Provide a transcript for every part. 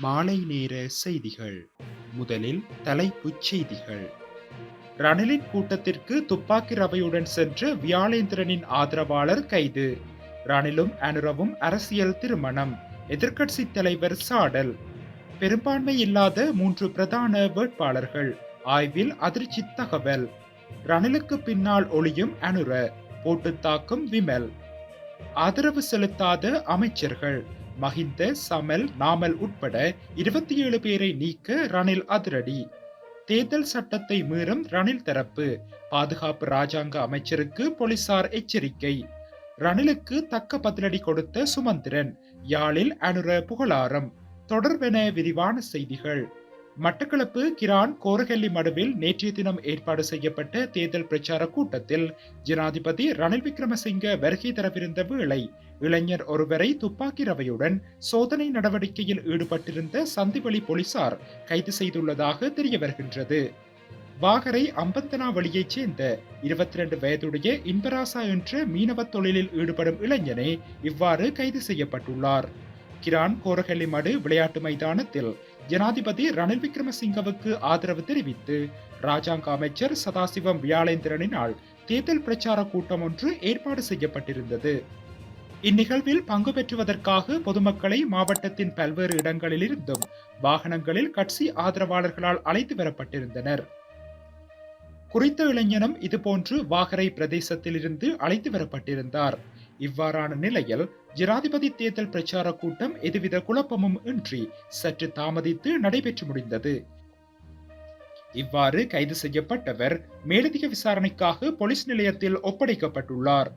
மாலை நேர செய்திகள். முதலில் தலைப்புச் செய்திகள். ரணிலின் கூட்டத்திற்கு துப்பாக்கி ரவையுடன் சென்ற வியாழேந்திரனின் ஆதரவாளர் கைது. ரணிலும் அனுரவும் அரசியல் திருமணம். எதிர்க்கட்சி தலைவர் சாடல். பெரும்பான்மை இல்லாத மூன்று பிரதான வேட்பாளர்கள். ஆய்வில் அதிர்ச்சி தகவல். ரணிலுக்கு பின்னால் ஒளியும் அனுர. போட்டு தாக்கும் விமல். ஆதரவு செலுத்தாத அமைச்சர்கள். மஹிந்த சமல் நாமல் உட்பட இருபத்தி ஏழு பேரை நீக்க ரணில் அதிரடி. தேர்தல் சட்டத்தை மீறும் ரணில் தரப்பு. பாதுகாப்பு ராஜாங்க அமைச்சருக்கு போலீசார் எச்சரிக்கை. ரணிலுக்கு தக்க பதிலடி கொடுத்த சுமந்திரன். யாழில் அனுர புகழாரம். தொடர்பென விரிவான செய்திகள். மட்டக்களப்பு கிரான் கோரகல்லி மடுவில் நேற்றைய தினம் ஏற்பாடு செய்யப்பட்ட தேர்தல் பிரச்சார கூட்டத்தில் ஜனாதிபதி ரணில் விக்ரமசிங்க வருகை தரவிருந்த வேளை இளைஞர் ஒருவரை துப்பாக்கி ரவையுடன் சோதனை நடவடிக்கையில் ஈடுபட்டிருந்த சந்திவெளி போலீசார் கைது செய்துள்ளதாக தெரிய வருகின்றது. வாகரை அம்பந்தனா வழியைச் சேர்ந்த இருபத்தி ரெண்டு வயதுடைய இன்பராசா என்ற மீனவ தொழிலில் ஈடுபடும் இளைஞனே இவ்வாறு கைது செய்யப்பட்டுள்ளார். கிரான் கோரகல்லி மடு விளையாட்டு மைதானத்தில் ஜனாதிபதி ரணில் விக்ரமசிங்கவுக்கு ஆதரவு தெரிவித்து ராஜாங்க அமைச்சர் சதாசிவம் வியாழேந்திரனினால் தேர்தல் பிரச்சார கூட்டம் ஒன்று ஏற்பாடு செய்யப்பட்டிருந்தது. இந்நிகழ்வில் பங்கு பெற்றுவதற்காக பொதுமக்களை மாவட்டத்தின் பல்வேறு இடங்களிலிருந்தும் வாகனங்களில் கட்சி ஆதரவாளர்களால் அழைத்து வரப்பட்டிருந்தனர். குறித்த இளைஞனும் இதுபோன்று வாகரை பிரதேசத்திலிருந்து அழைத்து வரப்பட்டிருந்தார். இவ்வாறான நிலையில் ஜனாதிபதி தேர்தல் பிரச்சார கூட்டம் எதுவித குழப்பமும் இன்றி சற்று தாமதித்து நடைபெற்று முடிந்தது. இவ்வாறு கைது செய்யப்பட்டவர் மேலதிக விசாரணைக்காக போலீஸ் நிலையத்தில் ஒப்படைக்கப்பட்டுள்ளார்.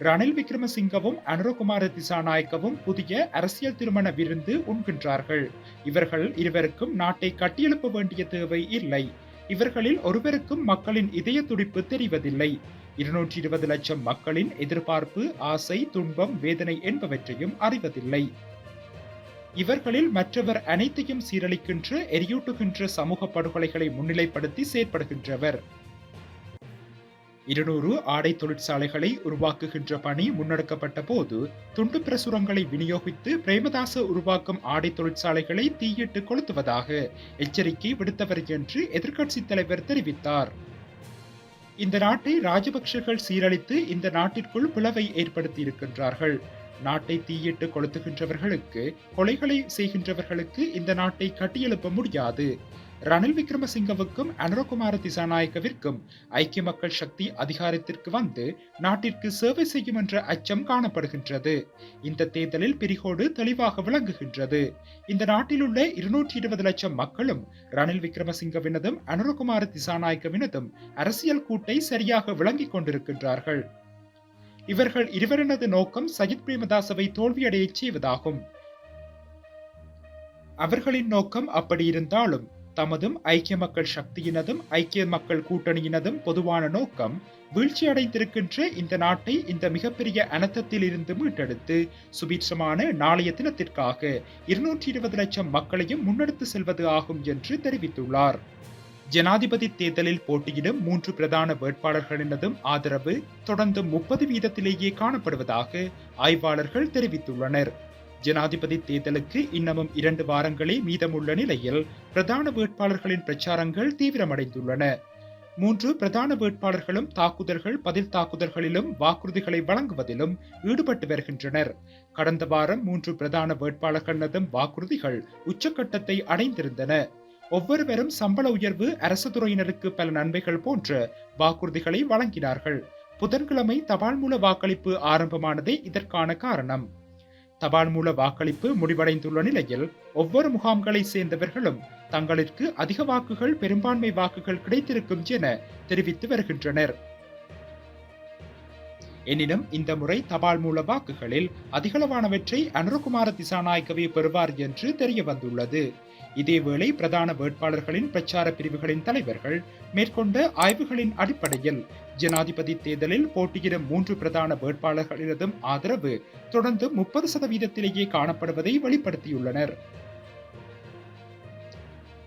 ரணில் விக்ரமசிங்கவும் அனுரகுமார திசாநாயக்கவும் புதிய அரசியல் திருமண விருந்து உண்கின்றார்கள். இவர்கள் இருவருக்கும் நாட்டை கட்டியெழுப்ப வேண்டிய தேவை இல்லை. இவர்களில் ஒருவருக்கும் மக்களின் இதய துடிப்பு தெரிவதில்லை. இருநூற்றி இருபது லட்சம் மக்களின் எதிர்பார்ப்பு ஆசை துன்பம் வேதனை என்பவற்றையும் அறிவதில்லை. இவர்களில் மற்றவர் அனைத்தையும் சீரழிக்கின்ற எரியூட்டுகின்ற சமூக படுகொலைகளை முன்னிலைப்படுத்தி செயற்படுகின்றவர். இருநூறு ஆடை தொழிற்சாலைகளை உருவாக்குகின்ற பணி முன்னெடுக்கப்பட்ட போது துண்டு பிரசுரங்களை விநியோகித்து பிரேமதாச உருவாக்கும் ஆடை தொழிற்சாலைகளை தீயிட்டு கொளுத்துவதாக எச்சரிக்கை விடுத்தவர் என்று எதிர்க்கட்சித் தலைவர் தெரிவித்தார். இந்த நாட்டை ராஜபக்சர்கள் சீரழித்து இந்த நாட்டிற்குள் பிளவை ஏற்படுத்தி இருக்கின்றார்கள் நாட்டை தீயிட்டு கொளுத்துகின்றவர்களுக்கு கொலைகளை செய்கின்றவர்களுக்கு இந்த நாட்டை கட்டியெழுப்ப முடியாது. ரணில் விக்ரமசிங்கவுக்கும் அனுரகுமார திசாநாயக்கவிற்கும் ஐக்கிய மக்கள் சக்தி அதிகாரத்திற்கு வந்து நாட்டிற்கு சேவை செய்யும் என்ற அச்சம் காணப்படுகின்றது. இந்த தேர்தலில் பிரிகோடு தெளிவாக விளங்குகின்றது. இந்த நாட்டில் உள்ள இருநூற்றி இருபது லட்சம் மக்களும் ரணில் விக்ரமசிங்கவினதும் அனுரகுமார திசாநாயக்கவினதும் அரசியல் கூட்டை சரியாக விளங்கிக் கொண்டிருக்கின்றார்கள். இவர்கள் இருவரினது நோக்கம் சஜித் பிரேமதாசவை தோல்வியடையச் செய்வதாகும். அவர்களின் நோக்கம் அப்படி இருந்தாலும் தமதும் ஐக்கிய மக்கள் சக்தியினதும் ஐக்கிய மக்கள் கூட்டணியினதும் பொதுவான நோக்கம் வீழ்ச்சியடைந்திருக்கின்ற இந்த நாட்டை இந்த மிகப்பெரிய அனர்த்தத்திலிருந்து மீட்டெடுத்து சுபீட்சமான நாளைய தினத்திற்காக இருநூற்றி இருபது லட்சம் மக்களையும் முன்னெடுத்து செல்வது ஆகும் என்று தெரிவித்துள்ளார். ஜனாதிபதி தேர்தலில் போட்டியிடும் மூன்று பிரதான வேட்பாளர்களினதும் ஆதரவு தொடர்ந்து முப்பது வீதத்திலேயே காணப்படுவதாக ஆய்வாளர்கள் தெரிவித்துள்ளனர். ஜனாதிபதி தேர்தலுக்கு இன்னமும் இரண்டு வாரங்களே மீதமுள்ள நிலையில் பிரதான வேட்பாளர்களின் பிரச்சாரங்கள் தீவிரமடைந்துள்ளன. மூன்று பிரதான வேட்பாளர்களும் தாக்குதல்கள் பதில் தாக்குதல்களிலும் வாக்குறுதிகளை வழங்குவதிலும் ஈடுபட்டு வருகின்றனர். கடந்த வாரம் மூன்று பிரதான வேட்பாளர்களதும் வாக்குறுதிகள் உச்சக்கட்டத்தை அடைந்திருந்தன. ஒவ்வொருவரும் சம்பள உயர்வு அரசு துறையினருக்கு பல நன்மைகள் போன்ற வாக்குறுதிகளை வழங்கினார்கள். புதன்கிழமை தபால் மூல வாக்களிப்பு ஆரம்பமானதே இதற்கான காரணம். தபால் மூல வாக்களிப்பு முடிவடைந்துள்ள நிலையில் ஒவ்வொரு முகாம்களை சேர்ந்தவர்களும் தங்களுக்கு அதிக வாக்குகள் பெரும்பான்மை வாக்குகள் கிடைத்திருக்கும் என தெரிவித்து வருகின்றனர். எனினும் இந்த முறை தபால் மூல வாக்குகளில் அதிகளவானவற்றை அனுரகுமார திசாநாயக்கவே பெறுவார் என்று தெரிய வந்துள்ளது இதேவேளை பிரதான வேட்பாளர்களின் பிரச்சார பிரிவுகளின் தலைவர்கள் மேற்கொண்ட ஆய்வுகளின் அடிப்படையில் ஜனாதிபதி தேர்தலில் போட்டியிடும் மூன்று பிரதான வேட்பாளர்களினதும் ஆதரவு தொடர்ந்து முப்பது சதவீதத்திலேயே காணப்படுவதை வெளிப்படுத்தியுள்ளனர்.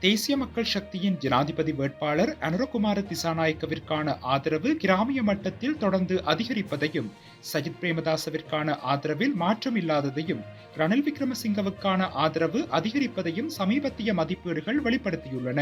தேசிய மக்கள் சக்தியின் ஜனாதிபதி வேட்பாளர் அனுரகுமார திசாநாயக்கவிற்கான ஆதரவு கிராமிய மட்டத்தில் தொடர்ந்து அதிகரிப்பதையும் சஜித் பிரேமதாசவிற்கான ஆதரவில் மாற்றம் இல்லாததையும் ரணில் விக்ரமசிங்கவுக்கான ஆதரவு அதிகரிப்பதையும் சமீபத்திய மதிப்பீடுகள் வெளிப்படுத்தியுள்ளன.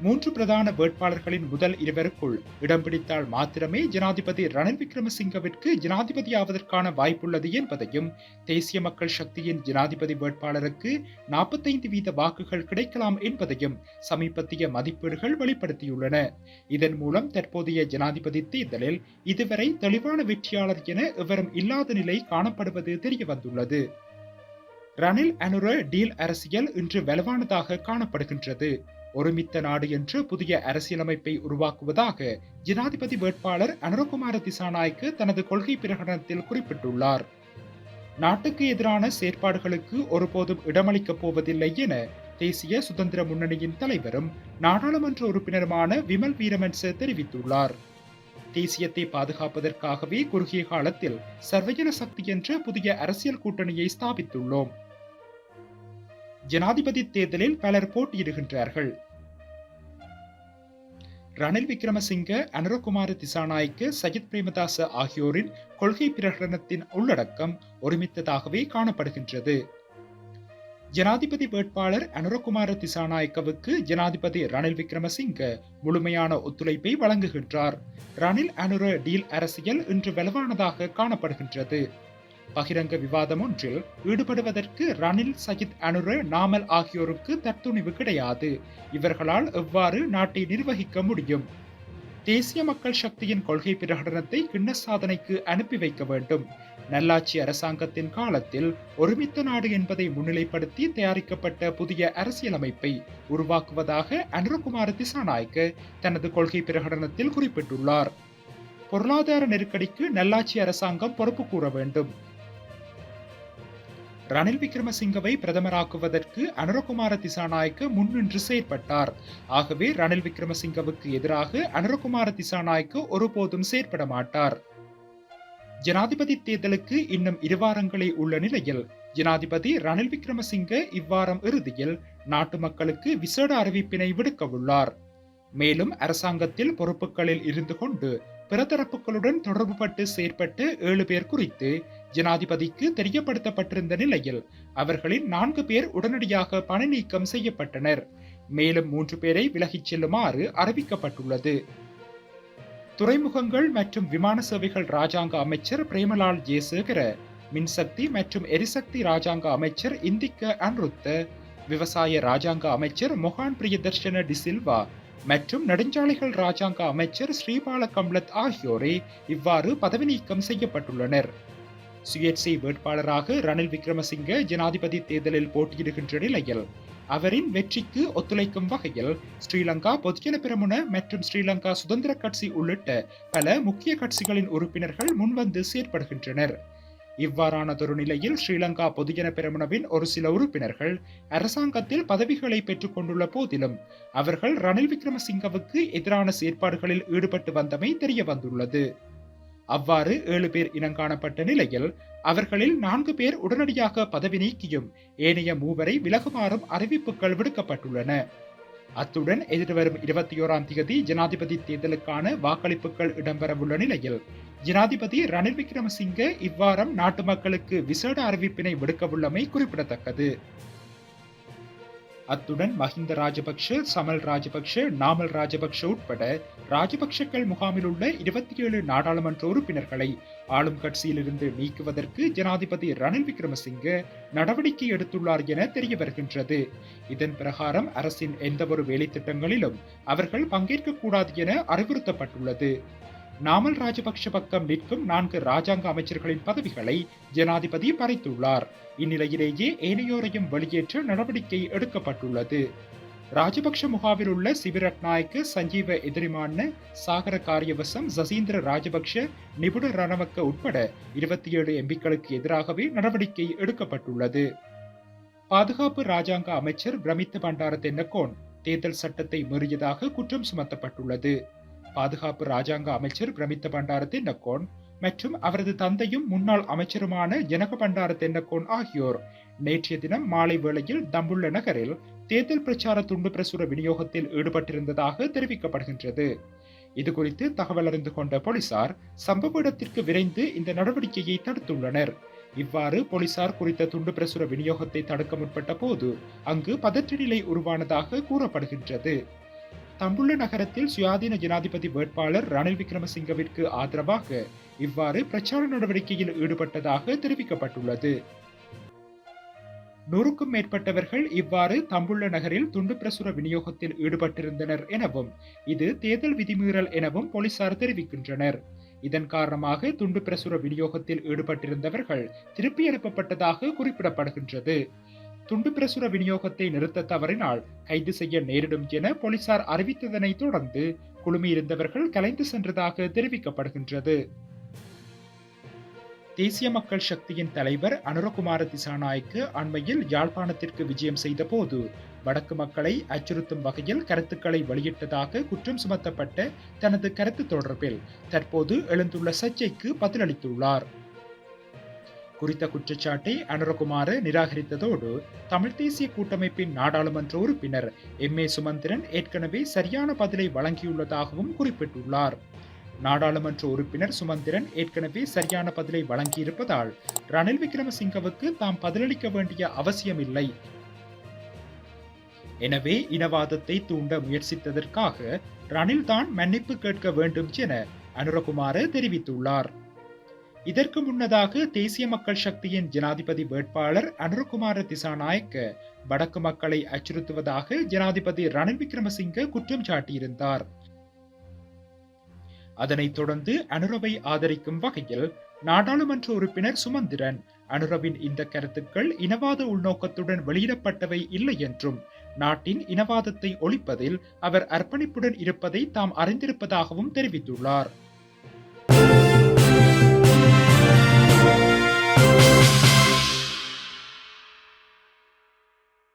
மூன்று பிரதான வேட்பாளர்களின் முதல் இருவருக்குள் இடம் பிடித்தால் மாத்திரமே ஜனாதிபதி ரணில் விக்ரமசிங்கவிற்கு ஜனாதிபதி ஆவதற்கான வாய்ப்புள்ளது என்பதையும் தேசிய மக்கள் சக்தியின் ஜனாதிபதி வேட்பாளருக்கு நாற்பத்தைந்து வீத வாக்குகள் கிடைக்கலாம் என்பதையும் சமீபத்திய மதிப்பீடுகள் வெளிப்படுத்தியுள்ளன. இதன் மூலம் தற்போதைய ஜனாதிபதி தேர்தலில் இதுவரை தெளிவான வெற்றியாளர் என எவரும் இல்லாத நிலை காணப்படுவது தெரியவந்துள்ளது. ரணில் அனுர டீல் அரசியல் இன்று வலுவானதாக காணப்படுகின்றது. ஒருமித்த நாடு என்று புதிய அரசியலமைப்பை உருவாக்குவதாக ஜனாதிபதி வேட்பாளர் அனுரகுமார திசாநாய்க்கு தனது கொள்கை பிரகடனத்தில் குறிப்பிட்டுள்ளார். நாட்டுக்கு எதிரான செயற்பாடுகளுக்கு ஒருபோதும் இடமளிக்கப் போவதில்லை என தேசிய சுதந்திர முன்னணியின் தலைவரும் நாடாளுமன்ற உறுப்பினருமான விமல் வீரமன்ச தெரிவித்துள்ளார். தேசியத்தை பாதுகாப்பதற்காகவே குறுகிய காலத்தில் சர்வஜன சக்தி என்ற புதிய அரசியல் கூட்டணியை ஸ்தாபித்துள்ளோம். ஜனாதிபதி தேர்தலில் பலர் போட்டியிடுகின்றார்கள். ரணில் விக்ரமசிங்க அனுரகுமார திசாநாய்க்கு சஜித் பிரேமதாச ஆகியோரின் கொள்கை பிரகடனத்தின் உள்ளடக்கம் ஒருமித்ததாகவே காணப்படுகின்றது. ஜனாதிபதி வேட்பாளர் அனுரகுமார திசாநாயக்கவுக்கு ஜனாதிபதி ரணில் விக்ரமசிங்க முழுமையான ஒத்துழைப்பை வழங்குகின்றார். ரணில் அனுர டீல் அரசியல் இன்று வலுவானதாக காணப்படுகின்றது. பகிரங்க விவாதம் ஒன்றில் ஈடுபடுவதற்கு ரணில் சஜித் அனுர நாமல் ஆகியோருக்கு தத்துணிவு கிடையாது. இவர்களால் எவ்வாறு நாட்டை நிர்வகிக்க முடியும்? தேசிய மக்கள் சக்தியின் கொள்கை பிரகடனத்தை கிண்ண சாதனைக்கு அனுப்பி வைக்க வேண்டும். நல்லாட்சி அரசாங்கத்தின் காலத்தில் ஒருமித்த நாடு என்பதை முன்னிலைப்படுத்தி தயாரிக்கப்பட்ட புதிய அரசியலமைப்பை உருவாக்குவதாக அனுரகுமார் திசாநாயக்க தனது கொள்கை பிரகடனத்தில் குறிப்பிட்டுள்ளார். பொருளாதார நெருக்கடிக்கு நல்லாட்சி அரசாங்கம் பொறுப்பு கூற வேண்டும். ரணில் விக்ரமசிங்கவை பிரதமராக்குவதற்கு அனுரகுமார திசாநாயக்க முன்னின்று செயற்பட்டார். ஆகவே ரணில் விக்ரமசிங்கவுக்கு எதிராக அனுரகுமார திசாநாயக்க ஒருபோதும் செயற்பட மாட்டார். ஜனாதிபதி தேர்தலுக்கு இன்னும் இருவாரங்களே உள்ள நிலையில் ஜனாதிபதி ரணில் விக்ரமசிங்க இவ்வாரம் இறுதியில் நாட்டு மக்களுக்கு விசேட அறிவிப்பினை விடுக்கவுள்ளார். மேலும் அரசாங்கத்தில் பொறுப்புகளில் இருந்து கொண்டு பிறதரப்புகளுடன் தொடர்புபட்டு செயற்பட்டு ஏழு பேர் குறித்து ஜனாதிபதிக்கு தெரியப்படுத்தப்பட்டிருந்த நிலையில் அவர்களின் நான்கு பேர் உடனடியாக பணி நீக்கம் செய்யப்பட்டனர். மேலும் மூன்று பேரை விலகிச் செல்லுமாறு அறிவிக்கப்பட்டுள்ளது. துறைமுகங்கள் மற்றும் விமான சேவைகள் ராஜாங்க அமைச்சர் பிரேமலால் ஜெயசேகர மின்சக்தி மற்றும் எரிசக்தி ராஜாங்க அமைச்சர் இந்திக்க அன்ருத்த விவசாய ராஜாங்க அமைச்சர் மொஹான் பிரியதர்ஷன டிசில்வா மற்றும் நெடுஞ்சாலைகள் ராஜாங்க அமைச்சர் ஸ்ரீபால கம்லத் ஆகியோரே இவ்வாறு பதவி நீக்கம் செய்யப்பட்டுள்ளனர். சுயேட்சை வேட்பாளராக ரணில் விக்ரமசிங்க ஜனாதிபதி தேர்தலில் போட்டியிடுகின்ற நிலையில் அவரின் வெற்றிக்கு ஒத்துழைக்கும் வகையில் ஸ்ரீலங்கா பொதுஜன பிரமுன மற்றும் ஸ்ரீலங்கா சுதந்திர கட்சி உள்ளிட்ட பல முக்கிய கட்சிகளின் உறுப்பினர்கள் முன்வந்து செயற்படுகின்றனர். இவ்வாறானதொரு நிலையில் ஸ்ரீலங்கா பொதுஜன பெருமனவின் ஒரு சில உறுப்பினர்கள் அரசாங்கத்தில் பதவிகளை பெற்றுக் கொண்டுள்ள போதிலும் அவர்கள் ரணில் விக்ரமசிங்கவுக்கு எதிரான செயற்பாடுகளில் ஈடுபட்டு வந்தமை தெரிய வந்துள்ளது. அவ்வாறு ஏழு பேர் இனங்காணப்பட்ட நிலையில் அவர்களில் நான்கு பேர் உடனடியாக பதவி நீக்கியும் ஏனைய மூவரை விலகுமாறும் அறிவிப்புகள் விடுக்கப்பட்டுள்ளன. அத்துடன் எதிர்வரும் இருபத்தி ஓராம் தேதி ஜனாதிபதி தேர்தலுக்கான வாக்களிப்புகள் இடம்பெறவுள்ள நிலையில் ஜனாதிபதி ரணில் விக்ரமசிங்க இவ்வாரம் நாட்டு மக்களுக்கு விசேட அறிவிப்பினை விடுக்கவுள்ளமை குறிப்பிடத்தக்கது. அத்துடன் மஹிந்த ராஜபக்ஷ சமல் ராஜபக்ஷ நாமல் ராஜபக்ஷ உட்பட ராஜபக்ஷக்கள் முகாமில் உள்ள இருபத்தி ஏழு நாடாளுமன்ற உறுப்பினர்களை ஆளும் கட்சியிலிருந்து நீக்குவதற்கு ஜனாதிபதி ரணில் விக்ரமசிங்கே நடவடிக்கை எடுத்துள்ளார் என தெரிய வருகின்றது. இதன் பிரகாரம் அரசின் எந்தவொரு வேலைத்திட்டங்களிலும் அவர்கள் பங்கேற்க கூடாது என அறிவுறுத்தப்பட்டுள்ளது. நாமல் ராஜபக்ஷ பக்கம் நிற்கும் நான்கு ராஜாங்க அமைச்சர்களின் பதவிகளை ஜனாதிபதி பறித்துள்ளார். இந்நிலையிலேயே ஏனையோரையும் வெளியேற்ற நடவடிக்கை எடுக்கப்பட்டுள்ளது. ராஜபக்ஷ முகாவில் உள்ள சிபிரட்நாயக்கு சஞ்சீவ எதிரிமான சாகர காரியவசம் சசீந்திர ராஜபக்ஷ நிபுண ரணவக்க உட்பட இருபத்தி ஏழு எம்பிக்களுக்கு எதிராகவே நடவடிக்கை எடுக்கப்பட்டுள்ளது. பாதுகாப்பு ராஜாங்க அமைச்சர் பிரமித்த பண்டார தென்னக்கோன் தேர்தல் சட்டத்தை மீறியதாக குற்றம் சுமத்தப்பட்டுள்ளது. பாதுகாப்பு ராஜாங்க அமைச்சர் பிரமித்த பண்டார தென்னக்கோன் மற்றும் அவரது தந்தையும் முன்னாள் அமைச்சருமான ஜனக பண்டார தென்னக்கோன் ஆகியோர் நேற்றைய தினம் மாலை வேளையில் தம்புள்ள நகரில் தேர்தல் பிரச்சார துண்டு பிரசுர விநியோகத்தில் ஈடுபட்டிருந்ததாக தெரிவிக்கப்படுகின்றது. இதுகுறித்து தகவல் அறிந்து கொண்ட போலீசார் சம்பவ இடத்திற்கு விரைந்து இந்த நடவடிக்கையை தடுத்துள்ளனர். இவ்வாறு போலீசார் குறித்த துண்டு பிரசுர விநியோகத்தை தடுக்க முற்பட்ட போது அங்கு பதற்ற நிலை உருவானதாக கூறப்படுகின்றது. தம்புள்ள நகரத்தில் சுயாதீன ஜனாதிபதி வேட்பாளர் ரணில் விக்ரமசிங்கவிற்கு ஆதரவாக இவ்வாறு பிரச்சார நடவடிக்கையில் ஈடுபட்டதாக தெரிவிக்கப்பட்டுள்ளது. நூறுக்கும் மேற்பட்டவர்கள் இவ்வாறு தம்புள்ள நகரில் துண்டு பிரசுர விநியோகத்தில் ஈடுபட்டிருந்தனர் எனவும் இது தேர்தல் விதிமீறல் எனவும் போலீசார் தெரிவிக்கின்றனர். இதன் காரணமாக துண்டு பிரசுர விநியோகத்தில் ஈடுபட்டிருந்தவர்கள் திருப்பி அனுப்பப்பட்டதாக குறிப்பிடப்படுகின்றது. துண்டு பிரசுர விநியோகத்தை நிறுத்த தவறினால் கைது செய்ய நேரிடும் என போலீசார் அறிவித்ததனை தொடர்ந்து குழுமியிருந்தவர்கள் கலைந்து சென்றதாக தெரிவிக்கப்படுகின்றது. தேசிய மக்கள் சக்தியின் தலைவர் அனுரகுமார திசாநாய்க்கு அண்மையில் யாழ்ப்பாணத்திற்கு விஜயம் செய்தபோது வடக்கு மக்களை அச்சுறுத்தும் வகையில் கருத்துக்களை வெளியிட்டதாக குற்றம் சுமத்தப்பட்ட தனது கருத்து தொடர்பில் தற்போது எழுந்துள்ள சர்ச்சைக்கு பதிலளித்துள்ளார். குறித்த குற்றச்சாட்டை அனுரகுமார நிராகரித்ததோடு தமிழ் தேசிய கூட்டமைப்பின் நாடாளுமன்ற உறுப்பினர் எம் ஏ சுமந்திரன் ஏற்கனவே சரியான பதிலை வழங்கியுள்ளதாகவும் குறிப்பிட்டுள்ளார். நாடாளுமன்ற உறுப்பினர் சுமந்திரன் ஏற்கனவே சரியான பதிலை வழங்கியிருப்பதால் ரணில் விக்ரமசிங்கவுக்கு தாம் பதிலளிக்க வேண்டிய அவசியமில்லை. எனவே இனவாதத்தை தூண்ட முயற்சித்ததற்காக ரணில் தான் மன்னிப்பு கேட்க வேண்டும் என அனுரகுமார தெரிவித்துள்ளார். இதற்கு முன்னதாக தேசிய மக்கள் சக்தியின் ஜனாதிபதி வேட்பாளர் அனுரகுமார திசாநாயக்க வடக்கு மக்களை அச்சுறுத்துவதாக ஜனாதிபதி ரணில் விக்ரமசிங்க குற்றம் சாட்டியிருந்தார். அதனைத் தொடர்ந்து அனுரவை ஆதரிக்கும் வகையில் நாடாளுமன்ற உறுப்பினர் சுமந்திரன் அனுரவின் இந்த கருத்துக்கள் இனவாத உள்நோக்கத்துடன் வெளியிடப்பட்டவை இல்லை என்றும் நாட்டின் இனவாதத்தை ஒழிப்பதில் அவர் அர்ப்பணிப்புடன் இருப்பதை தாம் அறிந்திருப்பதாகவும் தெரிவித்துள்ளார்.